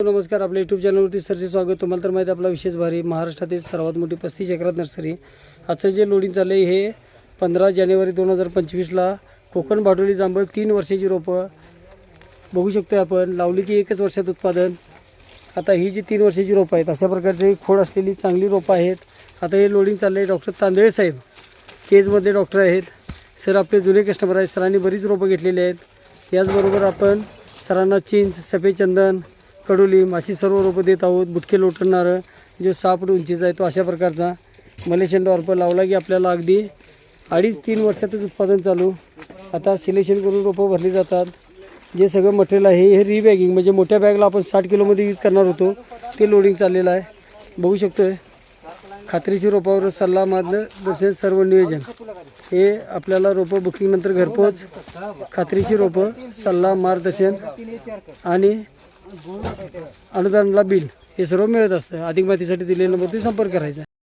नमस्कार आपल्या यूट्यूब चॅनलवरती सरचे स्वागत. तुम्हाला तर माहिती आपला विशेष भारी महाराष्ट्रातील सर्वात मोठी पस्तीस एकरात नर्सरी. आजचं जे लोडिंग चाललं आहे हे पंधरा जानेवारी दोन हजार पंचवीसला कोकण भाडोली जांभळ तीन वर्षाची रोपं बघू शकतो आपण. लावली की एकच वर्षात उत्पादन. आता ही जी तीन वर्षाची रोपं आहेत अशा प्रकारचे खोड असलेली चांगली रोपं आहेत. आता हे लोडिंग चाललं आहे डॉक्टर तांदळे साहेब. केजमधले डॉक्टर आहेत. सर आपले जुने कस्टमर आहेत. सरांनी बरीच रोपं घेतलेली आहेत. याचबरोबर आपण सरांना चिंच सफेद चंदन कडुलिंब अशी सर्व रोपं देत आहोत. बुटके लोटणारं जो सापड उंचीचा आहे तो अशा प्रकारचा. मलेशियन डॉर्प लावला की आपल्याला अगदी अडीच तीन वर्षातच उत्पादन चालू. आता सिलेक्शन करून रोपं भरली जातात. जे सगळं मटेरियल आहे हे रिबॅगिंग म्हणजे मोठ्या बॅगला आपण साठ किलोमध्ये यूज करणार होतो. ते लोडिंग चाललेलं आहे. बघू शकतोय. खात्रीशीर रोपावर सल्ला मार्गदर्शन सर्व नियोजन. हे आपल्याला रोपं बुकिंगनंतर घरपोच. खात्रीशीर रोपं सल्ला मार्गदर्शन आणि अनुदानाला बिल हे सर्व मिळत असतं. अधिक माहितीसाठी दिलेल्या नंबरती संपर्क करायचा.